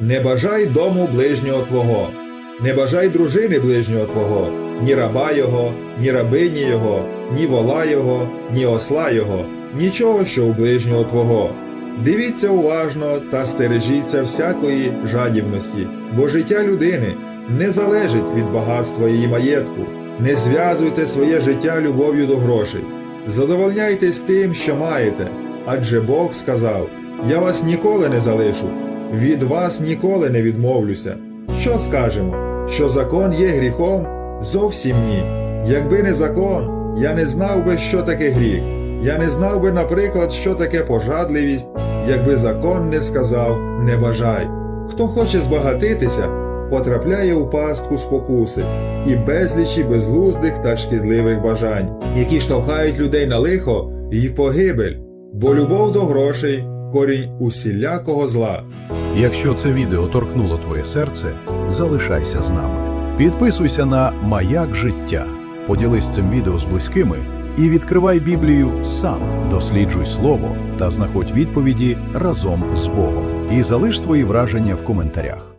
Не бажай дому ближнього твого, не бажай дружини ближнього твого, ні раба його, ні рабині його, ні вола його, ні осла його, нічого, що у ближнього твого. Дивіться уважно та стережіться всякої жадібності, бо життя людини не залежить від багатства її маєтку. Не зв'язуйте своє життя любов'ю до грошей. Задовольняйтесь тим, що маєте, адже Бог сказав: Я вас ніколи не залишу, від вас ніколи не відмовлюся. Що скажемо? Що закон є гріхом? Зовсім ні. Якби не закон, я не знав би, що таке гріх. Я не знав би, наприклад, що таке пожадливість, якби закон не сказав не бажай. Хто хоче збагатитися, потрапляє у пастку спокуси і безлічі безглуздих та шкідливих бажань, які штовхають людей на лихо і погибель, бо любов до грошей корінь усілякого зла. Якщо це відео торкнуло твоє серце, залишайся з нами. Підписуйся на Маяк життя, поділись цим відео з близькими і відкривай Біблію сам, досліджуй слово та знаходь відповіді разом з Богом. І залиш свої враження в коментарях.